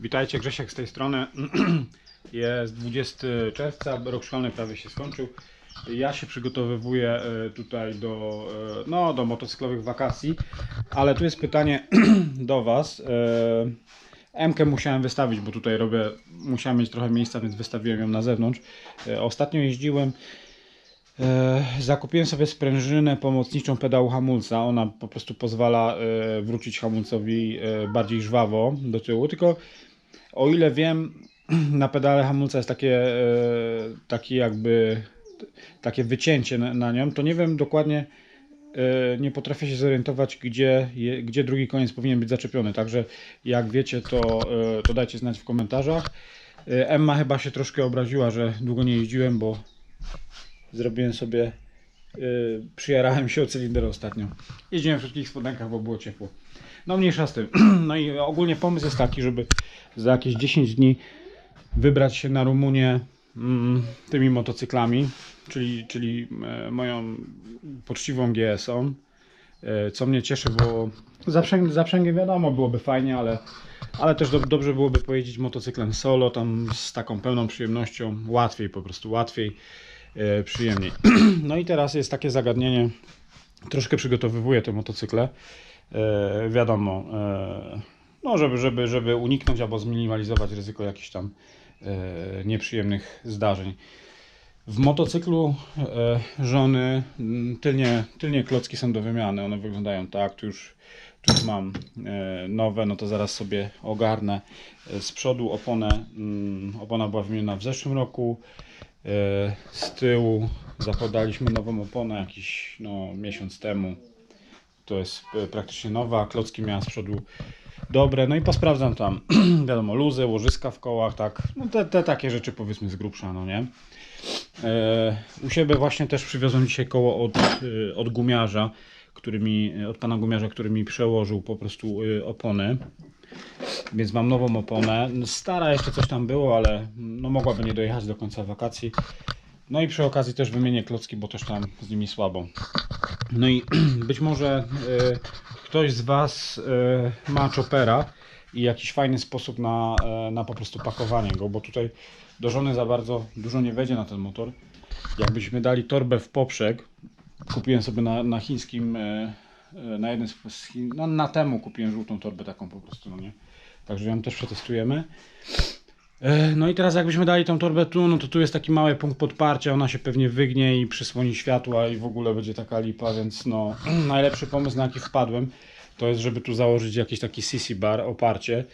Witajcie, Grzesiek z tej strony. Jest 20 czerwca, rok szkolny prawie się skończył. Ja się przygotowywuję e, tutaj do, e, no, do motocyklowych wakacji, ale tu jest pytanie do Was. E, M-kę musiałem wystawić, bo tutaj robię, musiałem mieć trochę miejsca, więc wystawiłem ją na zewnątrz. Ostatnio jeździłem Zakupiłem sobie sprężynę pomocniczą pedału hamulca. Ona po prostu pozwala wrócić hamulcowi bardziej żwawo do tyłu. Tylko o ile wiem, na pedale hamulca jest takie, e, takie jakby takie wycięcie na, na nią, to nie wiem dokładnie, e, nie potrafię się zorientować, gdzie, gdzie drugi koniec powinien być zaczepiony. Także jak wiecie, to, e, to dajcie znać w komentarzach. Emma chyba się troszkę obraziła, że długo nie jeździłem, bo zrobiłem sobie, yy, przyjarałem się o cylinder ostatnio. Jeździłem w krótkich spodenkach, bo było ciepło. No mniejsza z tym. No i ogólnie pomysł jest taki, żeby za jakieś 10 dni wybrać się na Rumunię mm, tymi motocyklami, czyli, czyli e, moją poczciwą GS-ą. E, co mnie cieszy, bo zaprzęg, zaprzęgiem wiadomo byłoby fajnie, ale, ale też do, dobrze byłoby pojeździć motocyklem solo, tam z taką pełną przyjemnością, łatwiej po prostu, łatwiej przyjemniej. No i teraz jest takie zagadnienie, troszkę przygotowywuję te motocykle, e, wiadomo, e, no żeby, żeby, żeby uniknąć albo zminimalizować ryzyko jakichś tam e, nieprzyjemnych zdarzeń. W motocyklu e, żony tylnie, tylnie klocki są do wymiany, one wyglądają tak, tu już, tu mam e, nowe, no to zaraz sobie ogarnę. E, Z przodu oponę, opona była wymieniona w zeszłym roku, E, Z tyłu zakładaliśmy nową oponę jakiś no, miesiąc temu. To jest e, praktycznie nowa. Klocki miałem z przodu dobre. No i posprawdzam tam, wiadomo, luzy, łożyska w kołach, tak. No te, te takie rzeczy powiedzmy z grubsza, no nie. E, u siebie właśnie też przywiozłem dzisiaj koło od, e, od gumiarza, który mi, od pana gumiarza, który mi przełożył po prostu e, opony. Więc mam nową oponę. Stara jeszcze coś tam było, ale no mogłaby nie dojechać do końca wakacji. No i przy okazji też wymienię klocki, bo też tam z nimi słabo. No i być może y, ktoś z Was y, ma chopera i jakiś fajny sposób na, y, na po prostu pakowanie go, bo tutaj do żony za bardzo dużo nie wejdzie na ten motor. Jakbyśmy dali torbę w poprzek, kupiłem sobie na, na chińskim, y, y, na jednym z Chin, no na temu kupiłem żółtą torbę taką po prostu, no nie. Także ją też przetestujemy. E, No i teraz jakbyśmy dali tą torbę tu, no to tu jest taki mały punkt podparcia, ona się pewnie wygnie i przysłoni światła i w ogóle będzie taka lipa, więc no najlepszy pomysł na jaki wpadłem to jest, żeby tu założyć jakiś taki CC bar, oparcie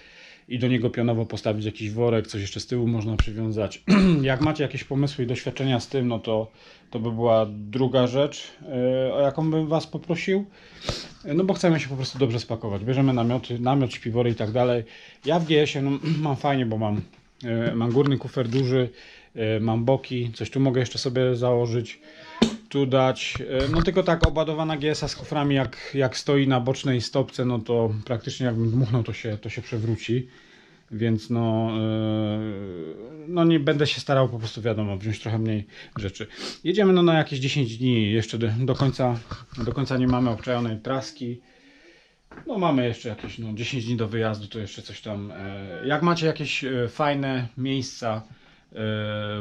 i do niego pionowo postawić jakiś worek, coś jeszcze z tyłu można przywiązać. Jak macie jakieś pomysły i doświadczenia z tym, no to to by była druga rzecz, e, o jaką bym Was poprosił. No bo chcemy się po prostu dobrze spakować. Bierzemy namioty, namiot, śpiwory i tak dalej. Ja w GS-ie no, mam fajnie, bo mam, e, mam górny kufer duży, e, mam boki, coś tu mogę jeszcze sobie założyć, tu dać. E, No tylko tak obładowana GS-a z kuframi, jak, jak stoi na bocznej stopce, no to praktycznie jakbym dmuchnął, to się, to się przewróci. Więc no, e, no nie będę się starał po prostu wiadomo, wziąć trochę mniej rzeczy. Jedziemy no na jakieś 10 dni, jeszcze do, końca do końca nie mamy obczajonej traski. No mamy jeszcze jakieś no, 10 dni do wyjazdu, to jeszcze coś tam. E, jak macie jakieś fajne miejsca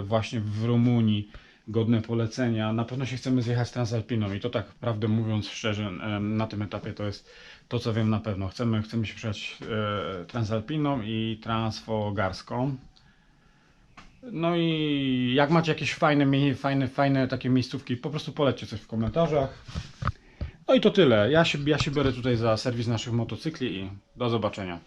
właśnie w Rumunii, godne polecenia, na pewno się chcemy zjechać Transalpiną i to tak prawdę mówiąc szczerze, na tym etapie to jest to co wiem na pewno. Chcemy, chcemy się przejechać e, Transalpiną i Transfogarską. No i jak macie jakieś fajne, fajne, fajne takie miejscówki, po prostu polećcie coś w komentarzach. No i to tyle. Ja się, ja się biorę tutaj za serwis naszych motocykli i do zobaczenia.